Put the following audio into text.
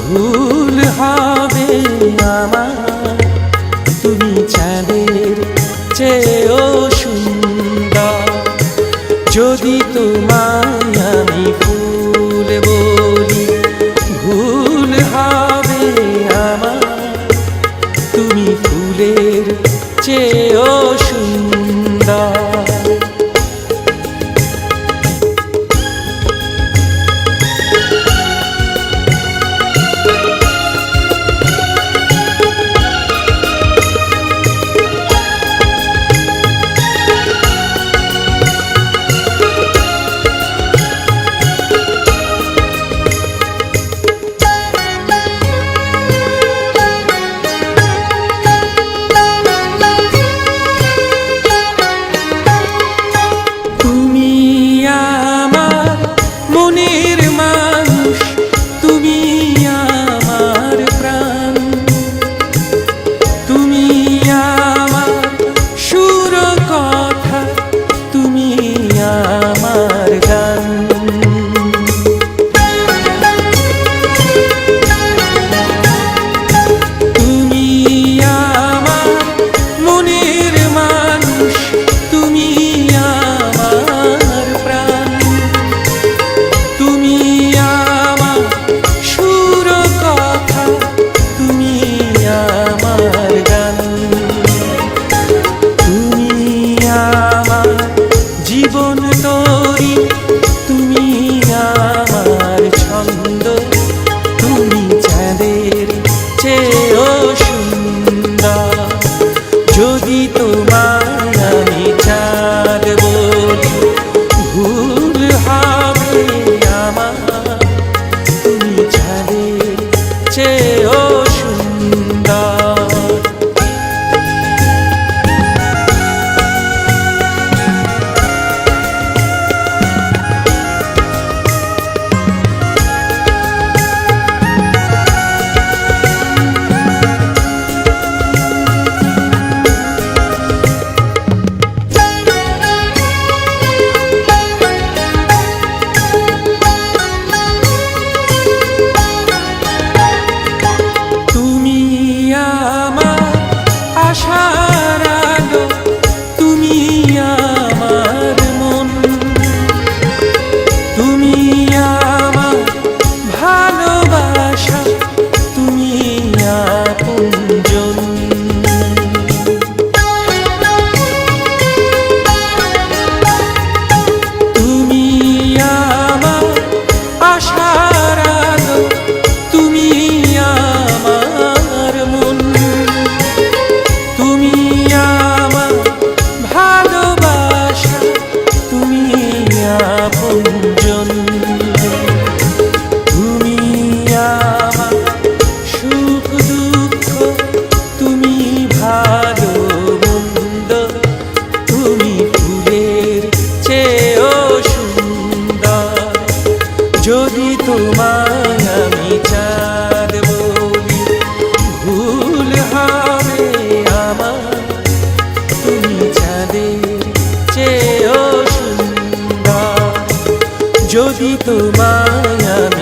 ভুল হবে আমার। তুমি চাঁদের চেয়েও সুন্দর। যদি noche. যদি তোমায়